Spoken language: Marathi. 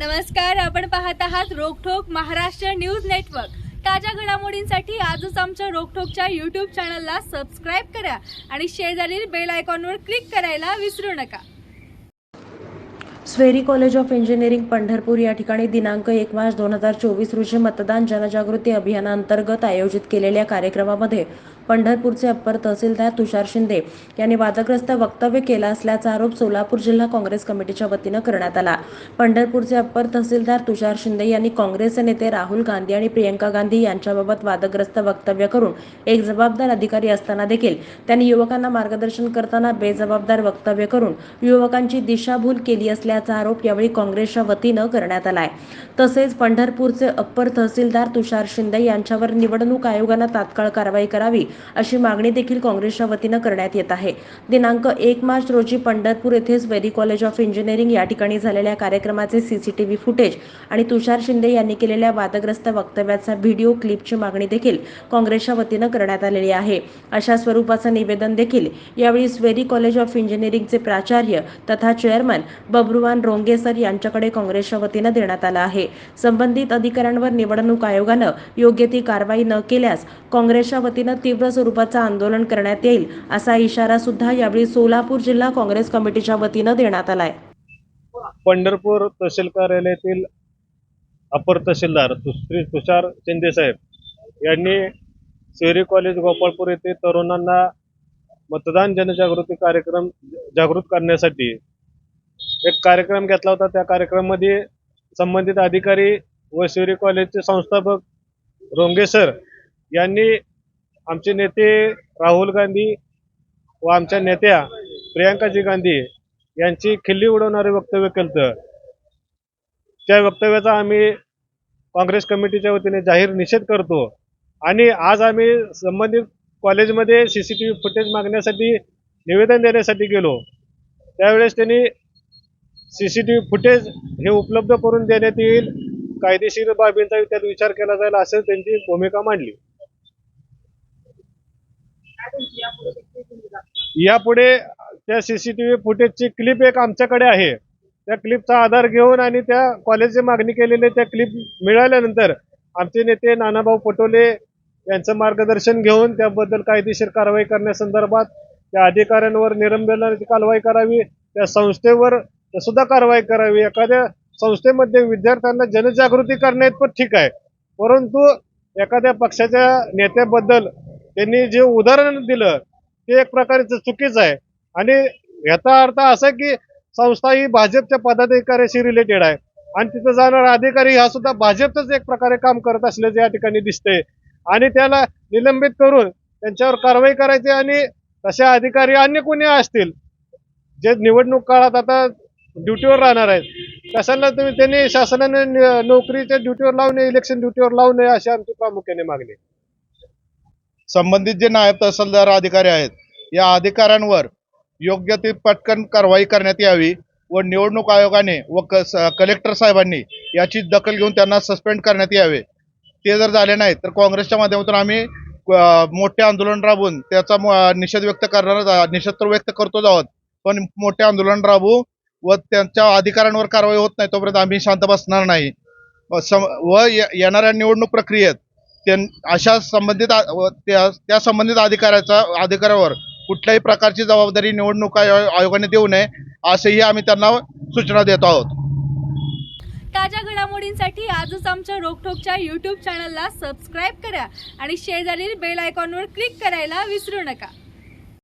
नमस्कार आपण पाहत आहात रोकठोक महाराष्ट्र न्यूज नेटवर्क. ताज्या घडामोडींसाठी आजच आमच्या रोकठोकच्या यूट्यूब चॅनलला सबस्क्राईब करा आणि शेजारील बेल आयकॉनवर क्लिक करायला विसरू नका. SVERI College of Engineering Pandharpur या ठिकाणी दिनांक एक मार्च दोन हजार चोवीस रोजी मतदान जनजागृती अभियानांतर्गत आयोजित केलेल्या कार्यक्रमामध्ये पंढरपूरचे अप्पर तहसीलदार तुषार शिंदे यांनी वादग्रस्त वक्तव्य केलं असल्याचा आरोप सोलापूर जिल्हा काँग्रेस कमिटीच्या वतीनं करण्यात आला. पंढरपूरचे अप्पर तहसीलदार तुषार शिंदे यांनी काँग्रेसचे नेते राहुल गांधी आणि प्रियंका गांधी यांच्याबाबत वादग्रस्त वक्तव्य करून एक जबाबदार अधिकारी असताना देखील त्यांनी युवकांना मार्गदर्शन करताना बेजबाबदार वक्तव्य करून युवकांची दिशाभूल केली असल्याचा आरोप यावेळी काँग्रेसच्या वतीनं करण्यात आलाय. तसेच पंढरपूरचे अप्पर तहसीलदार तुषार शिंदे यांच्यावर निवडणूक आयोगानं तात्काळ कारवाई करावी अशी मागणी देखील काँग्रेसच्या वतीनं करण्यात येत आहे. दिनांक एक मार्च रोजी पंढरपूर येथेच वेरी कॉलेज ऑफ इंजिनिअरिंग या ठिकाणी झालेल्या कार्यक्रमाचे सीसीटीव्ही फुटेज आणि तुषार शिंदे यांनी केलेल्या वादग्रस्त वक्तव्याचा व्हिडिओ क्लिपची मागणी देखील काँग्रेसच्या वतीनं करण्यात आलेली आहे. अशा स्वरूपाचं निवेदन देखील यावेळी स्वेरी कॉलेज ऑफ इंजिनिअरिंगचे प्राचार्य तथा चेअरमन बब्रुवान रोंगे सर यांच्याकडे काँग्रेसच्या वतीनं देण्यात आलं आहे. संबंधित अधिकाऱ्यांवर निवडणूक आयोगानं योग्य ती कारवाई न केल्यास काँग्रेसच्या वतीनं तीव्र स्वरूपाचं आंदोलन करण्यात येईल असा इशारा सुद्धा यावेळी सोलापूर जिल्हा काँग्रेस कमिटीच्या वतीनं देण्यात आलाय. पंढरपूर तहसील कार्यालयातील अपर तहसीलदार श्री तुषार शिंदे साहेब यांनी शहरी कॉलेज गोपाळपूर येथे तरुणांना मतदान जनजागृती कार्यक्रम जागृत करण्यासाठी एक कार्यक्रम घेतला होता. त्या कार्यक्रमामध्ये संबंधित अधिकारी व शहरी कॉलेजचे संस्थापक रोंगे सर यांनी आमचे नेते राहुल गांधी व आमच्या नेत्या प्रियांकाजी गांधी यांची खिल्ली उडवणारे वक्तव्य केलं त्या वक्तव्याचा आम्ही काँग्रेस कमिटीच्या वतीने जाहीर निषेध करतो. आणि आज आम्ही संबंधित कॉलेजमध्ये C C T V footage मागण्यासाठी निवेदन देण्यासाठी गेलो. त्यावेळेस त्यांनी C C T V footage हे उपलब्ध करून देण्यात येईल कायदेशीर बाबींचा त्यात विचार केला जाईल असं त्यांची भूमिका मांडली. यापुढे त्या सीसीटीव्ही फुटेजची क्लिप एक आमच्याकडे आहे. त्या क्लिपचा आधार घेऊन आणि त्या कॉलेजची मागणी केलेले त्या क्लिप मिळाल्यानंतर आमचे नेते नानाभाऊ पटोले यांचं मार्गदर्शन घेऊन त्याबद्दल कायदेशीर कारवाई करण्यासंदर्भात त्या अधिकाऱ्यांवर निलंबनाची कारवाई करावी त्या संस्थेवर सुद्धा कारवाई करावी. एखाद्या संस्थेमध्ये विद्यार्थ्यांना जनजागृती करण्यात पण ठीक आहे. परंतु एखाद्या पक्षाच्या नेत्याबद्दल त्यांनी जे उदाहरण दिलं ते एक प्रकारचं चुकीचं आहे. आणि याचा अर्थ असा की संस्था ही भाजपच्या पदाधिकाऱ्याशी रिलेटेड आहे. आणि तिथं जाणारा अधिकारी हा सुद्धा भाजपच एक प्रकारे काम करत असल्याचं या ठिकाणी दिसतंय. आणि त्याला निलंबित करून त्यांच्यावर कारवाई करायची आणि तसे अधिकारी अन्य कोणी असतील जे निवडणूक काळात आता ड्युटीवर राहणार आहेत कशाला तुम्ही त्यांनी शासनाने नोकरीच्या ड्युटीवर लावू नये इलेक्शन ड्युटीवर लावू नये अशी आमची प्रामुख्याने मागणी संबंधित जे नायब तहसीलदार अधिकारी आहेत या अधिकाऱ्यांवर योग्य ती पटकन कारवाई करण्यात यावी व निवडणूक आयोगाने व क- स- कलेक्टर साहेबांनी याची दखल घेऊन त्यांना सस्पेंड करण्यात यावे. ते जर झाले नाही तर काँग्रेसच्या माध्यमातून आम्ही मोठे आंदोलन राबवून त्याचा म- निषेध व्यक्त करणार निषेध तर व्यक्त करतोच आहोत पण मोठे आंदोलन राबवू व त्यांच्या अधिकाऱ्यांवर कारवाई होत नाही तोपर्यंत आम्ही शांत बसणार नाही. व सम- व येणाऱ्या निवडणूक प्रक्रियेत अशा संबंधित त्या त्या संबंधित अधिकाऱ्याचा अधिकाऱ्यावर कुठल्याही प्रकारची जबाबदारी निवडणूक आयोगाने देऊ नये असेही आम्ही त्यांना सूचना देत आहोत. ताज्या घडामोडींसाठी आजच आमच्या रोखोकच्या यूट्यूब चॅनलला सबस्क्राईब करा आणि शेजारील बेल आयकॉनवर क्लिक करायला विसरू नका.